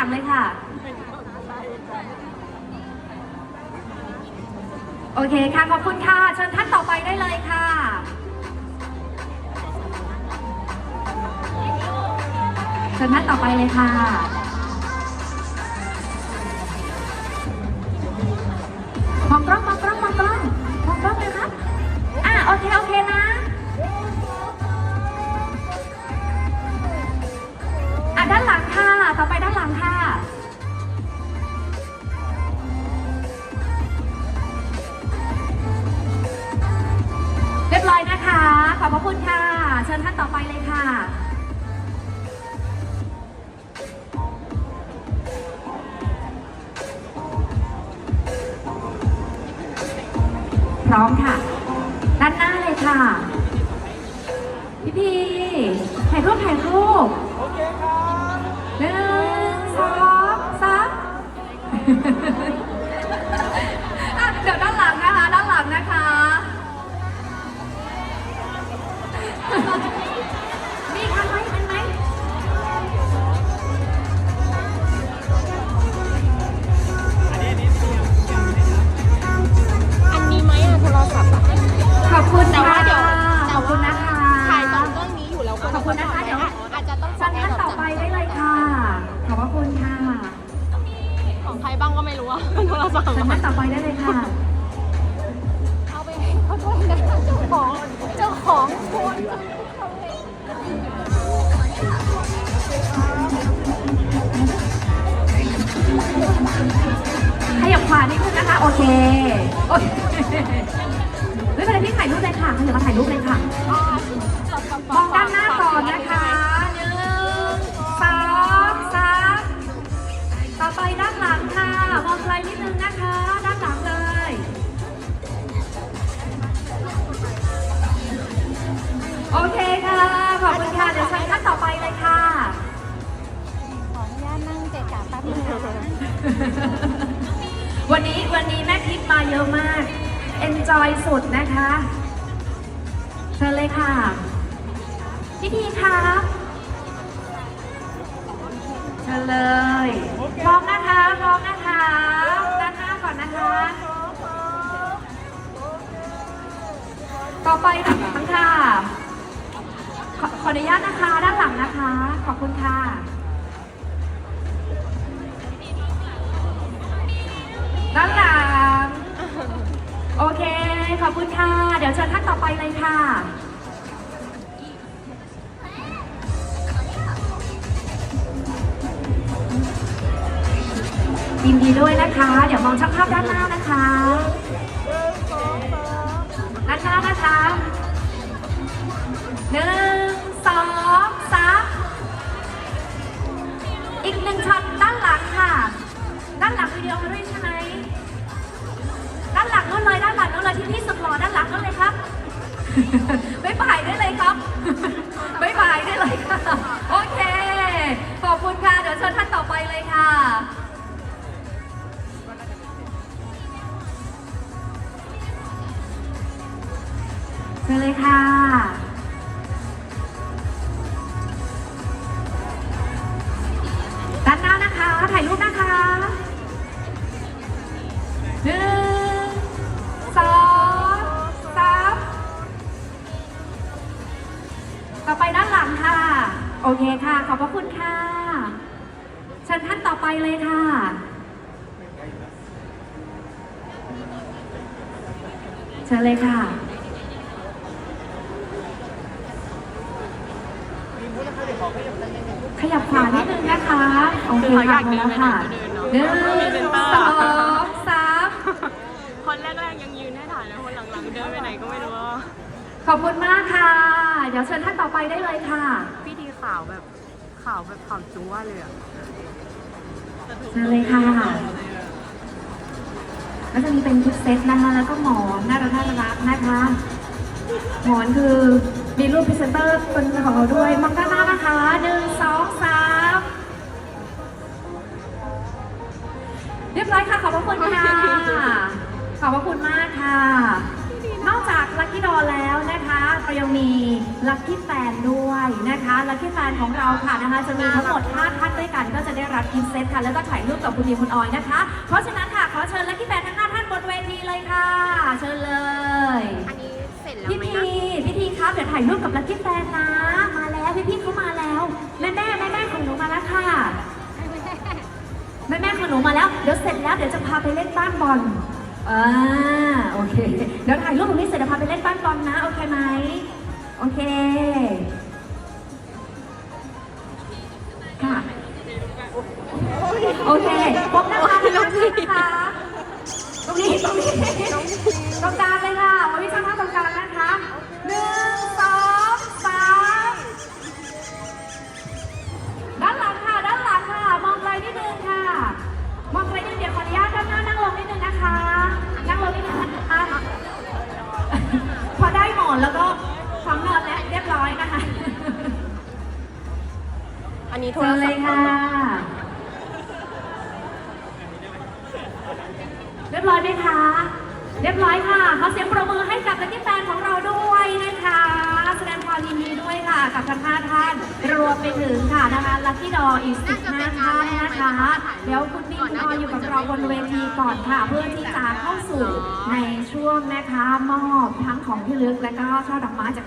ลังเลยค่ะ โอเคค่ะ ขอบคุณค่ะ เชิญท่านต่อไปได้เลยค่ะ เชิญท่านต่อไปเลยค่ะ พระคุณค่ะ เชิญท่านต่อไปเลยค่ะ พร้อมค่ะ ด้านหน้าเลยค่ะ พี่พีถ่ายรูปถ่ายรูป เคโอเคไม่เป็นไรพี่ถ่ายรูปเลยค่ะขยับมาถ่ายรูปเลยค่ะ มาเยอะมาก enjoy สุดนะคะ เชิญเลยค่ะ พี่ทีครับเชิญเลยพร้อมนะคะพร้อมนะคะด้านหน้าก่อนนะคะ ต่อไปด้านหลังค่ะขอขออนุญาตนะคะ ด้านหลังนะคะ ขอบคุณค่ะ ขอบคุณค่ะ เดี๋ยวเชิญท่านต่อไปเลยค่ะ ยินดีด้วยนะคะ เดี๋ยวมองช่างภาพด้านหน้านะคะด้านหน้านะคะหนึ่งสอง ไม่ป่ายได้เลยครับไม่ป่ายได้เลยค่ะ โอเค ขอบคุณค่ะ เดี๋ยวเชิญท่านต่อไปเลยค่ะ เชิญเลยค่ะ เคค่ะ ขอบพระคุณค่ะเชิญท่านต่อไปเลยค่ะ เชิญเลยค่ะมีมูลค่าเดี๋ยวขอขยับไปนิดนึงขยับขวานิดนึงนะคะโอเคค่ะพอแล้วค่ะหนึ่งสองสามคนแรกๆยังยืนให้ถ่ายนะคนหลังๆเดินไปไหนก็ไม่รู้อะขอบคุณมากค่ะ เดี๋ยวเชิญท่านต่อไปได้เลยค่ะ พี่ดี ขาวแบบขาวแบบขาวจั๊วเลยอะเชิญเลยค่ะแล้วจะมีเป็นชุดเซ็ตนะคะ แล้วก็หมอนน่ารักน่ารักนะคะ หมอนคือมีรูปพรีเซนเตอร์เป็นของเราด้วยมองด้านหน้านะคะหนึ่งสองสามเรียบร้อยค่ะ ขอบพระคุณค่ะ ขอบพระคุณมากค่ะ นอกจากลัคกี้ดอแล้วนะคะ เรายังมีลัคกี้แฟนด้วยนะคะลัคกี้แฟนของเราค่ะนะคะ จะมีทั้งหมด 5 ท่านด้วยกัน ก็จะได้รับกิฟต์เซตค่ะ แล้วก็ถ่ายรูปกับคุณดีคุณออยนะคะ เพราะฉะนั้นค่ะ ขอเชิญลัคกี้แฟนทั้ง 5 ท่านบนเวทีเลยค่ะ เชิญเลย อันนี้เสร็จแล้วพี่ไหมพีนะพี่พีครับเดี๋ยวถ่ายรูปกับลัคกี้แฟนนะ มาแล้วพี่พี่เขามาแล้ว แม่แม่แม่แม่ของหนูมาแล้วค่ะ แม่แม่ของหนูมาแล้ว เดี๋ยวเสร็จแล้วเดี๋ยวจะพาไปเล่นบ้านบอล อ่าโอเค เดี๋ยวถ่ายรูปตรงนี้เสร็จเดี๋ยวพาไปเล่นบ้านบอลนะ โอเคไหม โอเค ค่ะ โอเคพบนะคะพบนะคะตรงนี้ตรงนี้ บร้อยค่ะขอเสียงปรบมือให้กับลักกีแฟนของเราด้วยนะคะ แสดงความยินดีด้วยค่ะ กับทั้งห้าท่านรวมไปถึงค่ะนะคะลัคกี้ดออีกสิบห้าท่านนะคะเดี๋ยวคุณนิ่งรออยู่กับเราบนเวทีก่อนค่ะ เพื่อที่จะเข้าสู่ในช่วงนะคะมอบทั้งของที่ลึกและก็ช่อดอกไม้จาก